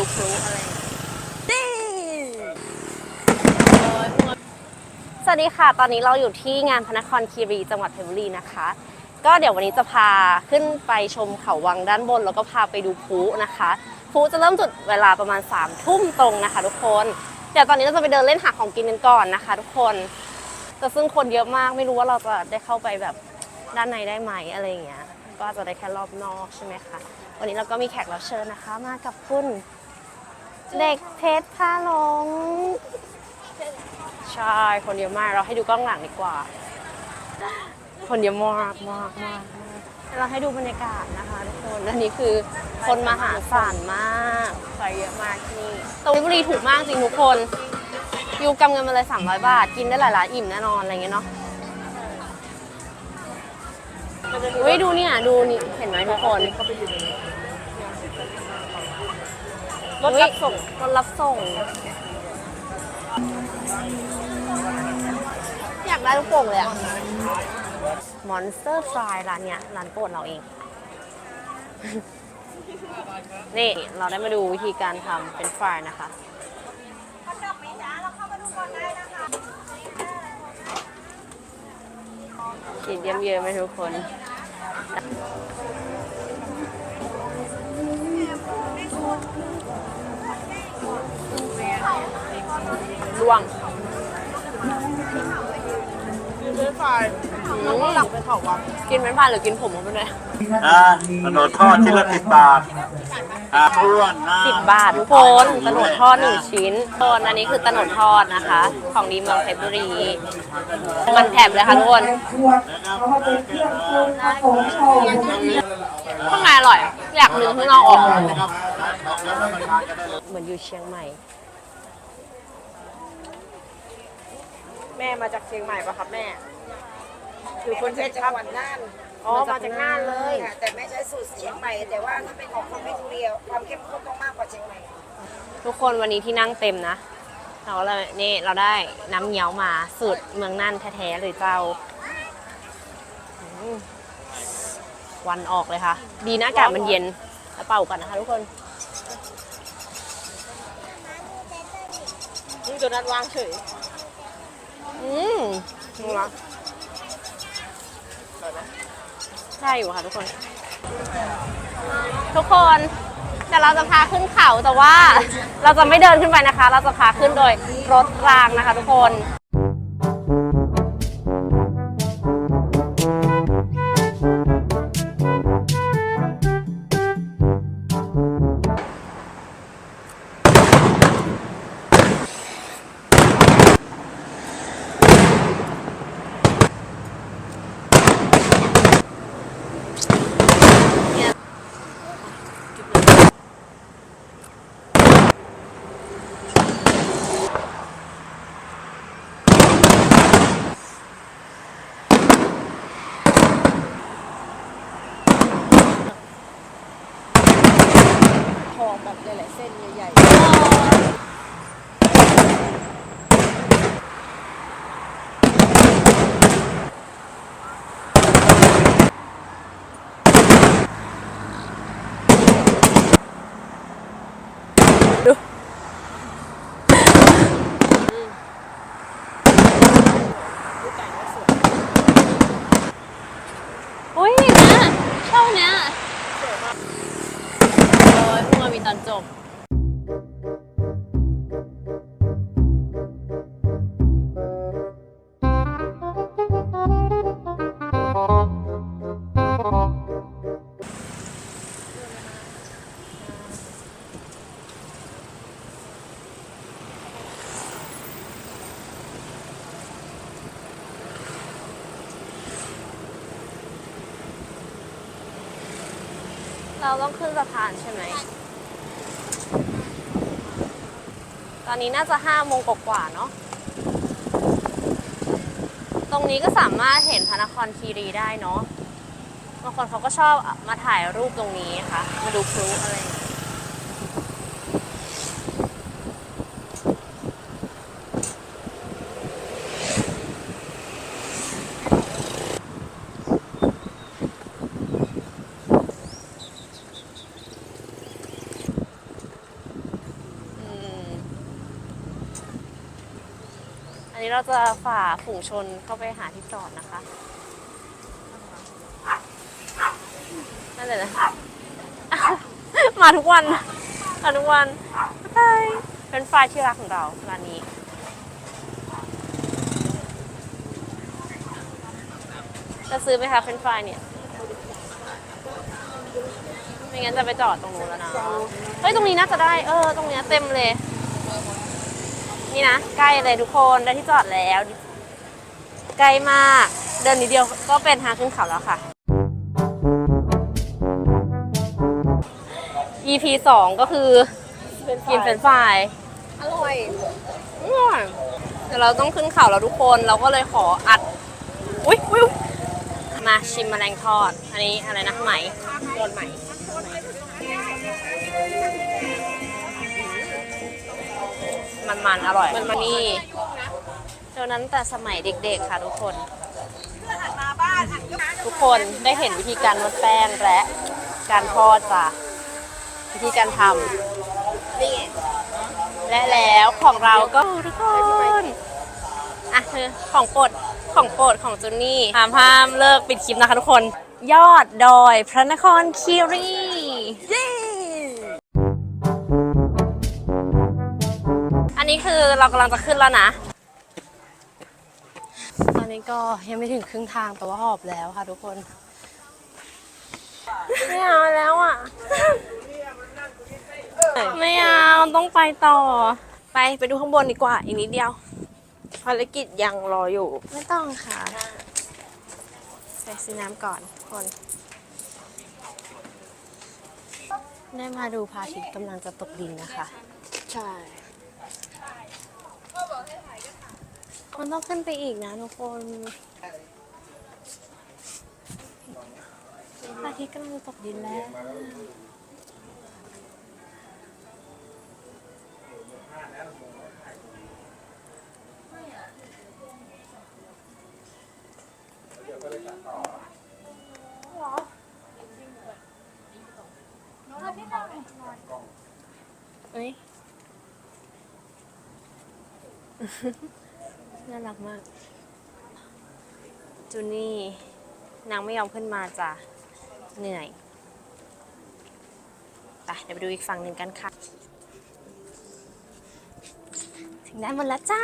ดูพลุอะไรสวัสดีค่ะ ตอนนี้เราอยู่ที่งานพระนครคีรีจังหวัดเพชรบุรีนะคะ ก็เดี๋ยววันนี้จะพาขึ้นไปชมเขาวังด้านบน แล้วก็พาไปดูพลุนะคะพลุจะเริ่มจุดเวลาประมาณ3ามทุ่มตรงนะคะ ทุกคน เดี๋ยวตอนนี้เราจะไปเดินเล่นหาของกินกันก่อนนะคะ ทุกคนแต่ซึ่งคนเยอะมากไม่รู้ว่าเราจะได้เข้าไปแบบด้านในได้ไหมอะไรอย่างเงี้ยก็จะได้แค่รอบนอกใช่ไหมคะ วันนี้เราก็มีแขกรับเชิญนะคะ มากับคุณ เด็กเพชรพาหลง ใช่ คนเยอะมาก เราให้ดูกล้องหลังดีกว่า คนเยอะมากมากมากมากเราให้ดูบรรยากาศนะคะทุกคนอันนี้คือคนมหาศาลมากใครเยอะมากที่นี่ตรงนี้บุรีถูกมากจริงทุกคนยูกำเงินมาเลย 300 บาท กินได้หลายร้านอิ่มแน่นอนอะไรเงี้ยเนาะเฮ้ยดูเนี่ยดูนี่เห็นไหมทุกคน รถรับส่งรถรับส่ง อยากได้ลูกโป่งเลยอะมอนสเตอร์ฟรายร้านเนี้ยร้านโปรดเราเอง นี่เราได้มาดูวิธีการทำเป็นฟรายนะคะขีดเยี่ยมๆไหมทุกคน วงมีเฟรนช์ฟรายแล้วก็หลังไปเขาวังกินเป็นผ่านหรือกินผมเข้าไปเลยอ่าขนมทอดชิ้นละสิบบาทอ่าอ้วนนะสิบบาททุกคนตะโหนดทอดหนึ่งชิ้นตอนอันนี้คือตะโหนดทอดนะคะ ของดีเมืองเพชรบุรี มันแถบเลยค่ะทุกคนข้างในอร่อย อยากนึงข้างนอกออก เหมือนอยู่เชียงใหม่ แม่มาจากเชียงใหม่ปะครับแม่ คือคนเชียงจังหวัดน่านอ๋อมาจากน่านเลย ค่ะแต่ไม่ใช่สูตรเชียงใหม่ แต่ว่าถ้าเป็นของคนเพชรบุรีความเข้มข้นต้องมากกว่าเชียงใหม่ทุกคนวันนี้ที่นั่งเต็มนะ เราก็เลยนี่เราได้น้ำเงี้ยวมาสูตรเมืองน่านแท้ๆเลยเจ้าอืมวันออกเลยค่ะ ดีนะอากาศมันเย็นแล้วเป่ากันนะคะ ทุกคนนี่โดนัทวางเฉย อืมดูละได้อยู่ค่ะทุกคน ทุกคนเดี๋ยวเราจะพาขึ้นเขาแต่ว่าเราจะไม่เดินขึ้นไปนะคะ เราจะพาขึ้นโดยรถรางนะคะ ทุกคน หลาย ๆ เส้นใหญ่ อุ้ยนะชอบเนี้ยโอ้ยเพิ่งมามีตอน จบเราต้องขึ้นสะพานใช่ไหม ต อนนี้น่าจะห้าโมงกว่าเนาะ ตรงนี้ก็สามารถเห็นพระนครคีรีได้เนาะ บางคนเขาก็ชอบมาถ่ายรูปตรงนี้ค่ะ มาดูพลุอะไรอย่างเงี้ย นนี้เราจะฝ่าฝูงชนเข้าไปหาที่จอดนะคะ นั่นเลยนะมาทุกวันมาทุกวันใช่เป็นไฟรายที่รักของเราร้านนี้ จะซื้อไหมคะเฟรนช์ฟรายเนี่ยไม่งั้นจะไปจอดตรงนู้นแล้วนะ เฮ้ย ตรงนี้น่าจะได้ เออ ตรงเนี้ยเต็มเลย นี่นะ ใกล้เลยทุกคนได้ที่จอดแล้ว ใกล้มาก เดินนิดเดียวก็เป็นทางขึ้นเขาแล้วค่ะ EP สองก็คือกินเฟรนช์ฟรายอร่อยอร่อยเดี๋ยวเราต้องขึ้นเขาแล้วทุกคนเราก็เลยขออัด อุ๊ยอุ๊ยอุ๊ยมาชิมแมลงทอด อันนี้อะไรนะไหมโดนไหม มันมันๆ อร่อยมันนี่เท่านั้นแต่สมัยเด็กๆค่ะทุกคน ทุกคนได้เห็นวิธีการนวดแป้งและการทอดจ้ะวิธีการทำนี่และแล้วของเราก็ทุกคนอะคือของโปรดของโปรดของจุนนี่ห้ามห้ามเลิกปิดคลิปนะคะทุกคน ยอดดอยพระนครคีรีเย้ นนี้คือเรากำลังจะขึ้นแล้วนะ ตอนนี้ก็ยังไม่ถึงครึ่งทางแต่ว่าหอบแล้วค่ะทุกคน ไม่เอาแล้วอะ ไม่เอาต้องไปต่อ ไปไปดูข้างบนดีกว่า อีกนิดเดียว ภารกิจยังรออยู่ ไม่ต้องค่ะใส่ซื้อน้ำก่อนทุกคน ได้มาดูพระอาทิตย์กำลังจะตกดินนะคะ ใช่ มันต้องขึ้นไปอีกนะทุกคนพระอาทิตย์กำลังจะตกดินแล้ว เอ้ย น่ารักมาก จูนี่ นางไม่ยอมขึ้นมาจ้ะ เหนื่อยไปเดี๋ยวไปดูอีกฝั่งหนึ่งกันค่ะ ถึงได้านบนแล้วจ้า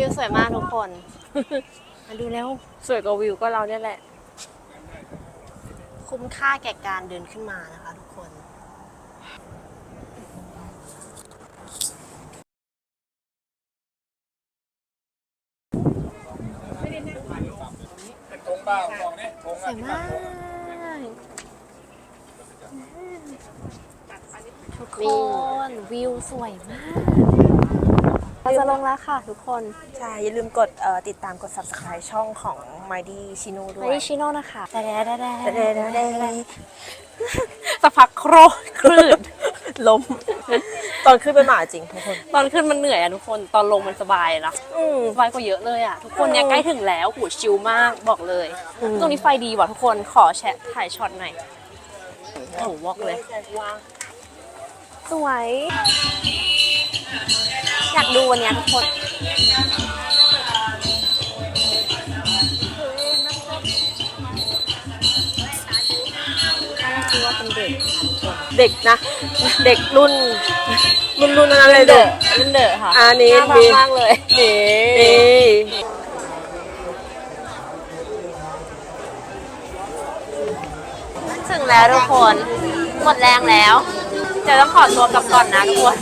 วิวสวยมากทุกคน มาดูแล้วสวยกว่าวิวก็เราเนี่ยแหละ คุ้มค่าแก่การเดินขึ้นมานะคะทุกคนสวยมากทุกคนวิวสวยมาก เราจะลงแล้วค่ะทุกคนใช่อย่าลืมกดเอ่อติดตามกด subscribe ช่องของ m i d y Chino ด้วไม่ยได้ชิโน่นะคะแต่แต่แต่เด้เด้เด้สักพักโครคลืดล้ม ตอนขึ้นเป็นหมาจริงทุกคน ตอนขึ้นมันเหนื่อยอะทุกคนตอนลงมันสบายนะอืม สบายกว่าเยอะเลยอะทุกคนเนี่ยอืมใกล้ถึงแล้วหูชิลมากบอกเลย อืม ตรงนี้ไฟดีว่ะทุกคนขอแชะถ่ายช็อตหน่อยโอ้โหบอกเลย สวย อยากดูวันนี้ทุกคนคิดว่าเป็นเด็กค่ะทุกคนเด็กนะ เด็กรุ่น รุ่นรุ่นนั้นเลยเดเด็อกเล่นเดอะค่ะอันนี้น่ารัมีมากเลยนี่ถึงแล้วทุกคน หมดแรงแล้วจะต้องขอตัวกลับก่อนนะทุกคน